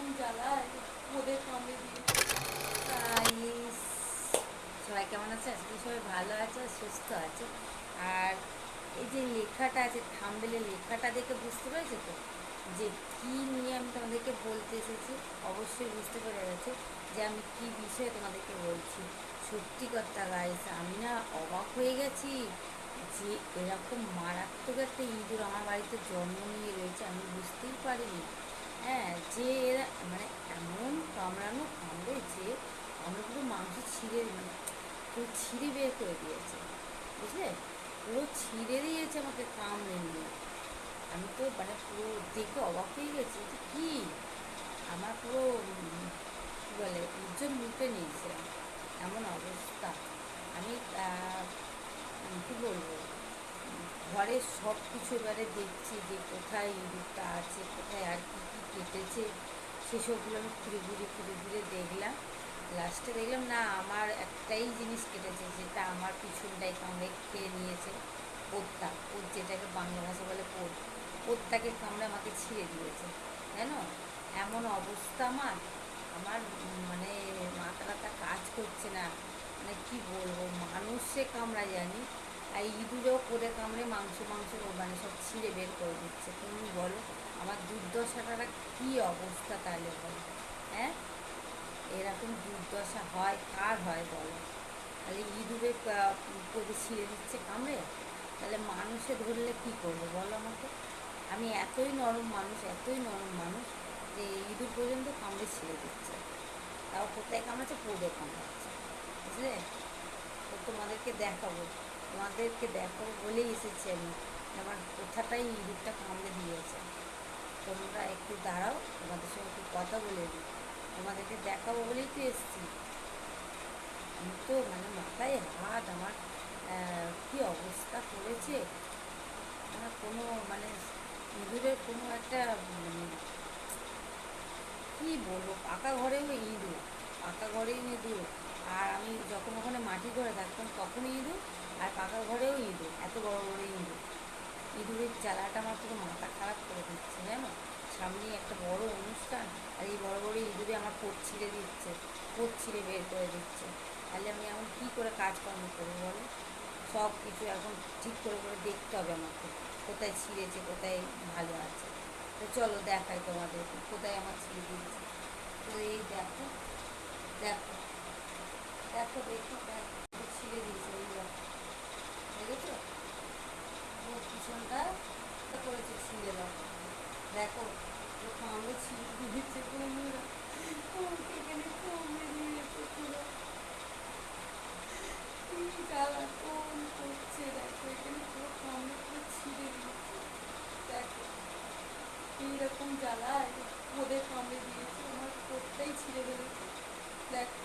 Guys, সবাই কেমন আছে? আজকে সবাই ভালো আছে সুস্থ আছে। আর এই যে লেখাটা আছে থামবেলে লেখাটা দেখে বুঝতে পেরেছ তো? যে কি নিয়ে আমি তোমাদেরকে বলতে এসেছি অবশ্যই বুঝতে পেরে গেছে যে আমি কি বিষয়ে তোমাদেরকে বলছি। সত্যি কথা গাইস আমি না অবাক হয়ে গেছি যে এরকম মারাত্মক একটা ইঁদুর আমার বাড়িতে জন্ম নিয়ে রয়েছে আমি বুঝতেই পারিনি। হ্যাঁ যে এরা মানে এমন কামড়ানো কামড়েছে আমরা পুরো মাংস ছিঁড়ে মানে পুরো ছিঁড়ে বের করে দিয়েছে, বুঝলে? পুরো ছিঁড়ে দিয়েছে আমাকে কামড়ে নিয়ে। আমি তো মানে পুরো দেখে অবাক হয়ে গেছি যে কী? আমার পুরো, কী বলে, উজ্জ্বল মুখে নিয়েছে। এমন অবস্থা। আমি কী বলব? ঘরের সব কিছু এবারে দেখছি যে কোথায় ইঁদুরটা আছে, কোথায় আর কী কেটেছে। সেসবগুলো আমি ঘুরে ঘুরে ঘুরে ঘুরে দেখলাম। লাস্টে দেখলাম, না, আমার একটাই জিনিস কেটেছে, যেটা আমার পিছনটাই কামড়ে খেয়ে নিয়েছে, পোত্তা। পোত যেটাকে বাংলা ভাষা বলে পোত। পোতটাকে কামড়ে আমাকে ছিঁড়ে দিয়েছে, জানো? এমন অবস্থা আমার। আমার মানে মাথা টাথা কাজ করছে না। মানে কি বলব, মানুষে কামড়া জানি? আর ইঁদুরেও করে কামড়ে মাংস মাংস মানে সব ছিঁড়ে বের করে দিচ্ছে। তুমি বলো। আমার দুর্দশাটা কী অবস্থা তাহলে বলো? হ্যাঁ? এরকম দুর্দশা হয়, কার হয় বলো? তাহলে ইঁদুরে কা- করে ছিঁড়ে দিচ্ছে কামড়ে? তাহলে মানুষে ধরলে কী করব বলো আমাকে? আমি এতই নরম মানুষ, এতই নরম মানুষ যে ইঁদুর পর্যন্ত কামড়ে ছিঁড়ে দিচ্ছে। তাও কোথায় কামড়াচ্ছে? পড়ে কামড়াচ্ছে, বুঝলে? তো তোমাদেরকে দেখাবো তোমাদেরকে দেখাবো বলেই এসেছি আমি। আমার কোথাটাই ইঁদুরটা কামড়ে দিয়েছে। তোমরা একটু দাঁড়াও, তোমাদের সঙ্গে একটু কথা বলে নিই। তোমাদেরকে দেখাবো বলেই তো এসেছি। আমি তো মানে মাথায় হাত, আমার কি অবস্থা করেছে? আমার কোনো মানে ইঁদুরের কোনো একটা মানে কী বলব, পাকা ঘরেও ইঁদুর, পাকা ঘরেও ইঁদুর। আর আমি যখন ওখানে মাটি ঘরে থাকতাম তখন ইঁদুর, আর পাকা ঘরেও ইঁদুর, এত বড় বড় ইঁদুর। ইঁদুরের জ্বালাটা আমার পুরো মাথা খারাপ করে দিচ্ছে জানো সামনে একটা বড় অনুষ্ঠান, আর এই বড় বড় ইঁদুরে আমার কোট ছিঁড়ে দিচ্ছে কোট ছিঁড়ে বের করে দিচ্ছে, তাহলে আমি এখন কী করে কাজকর্ম করব বলো? সব কিছু এখন ঠিক করে করে দেখতে হবে আমাকে, কোথায় ছিঁড়েছে, কোথায় ভালো আছে। তো চলো দেখাই তোমাদের কোথায় আমার ছিঁড়ে দিয়েছে তো এই দেখো দেখো দেখো দেখো দেখো, ছিঁড়ে দিয়েছে এই দেখো। দেখেছ? পিছনটা করেছে, ছিঁড়ে দাও দেখো কামড়ে ছিঁড়ে দিয়েছে বন্ধুরা এখানে কামড়ে দিয়েছে পুরো করছে, দেখো, এখানে পুরো কামড়ে পুরো ছিঁড়ে দিয়েছে দেখো, এইরকম জ্বালা ওদের কামড়ে দিয়েছে আমার কোটটাই ছিঁড়ে ফেলেছে দেখো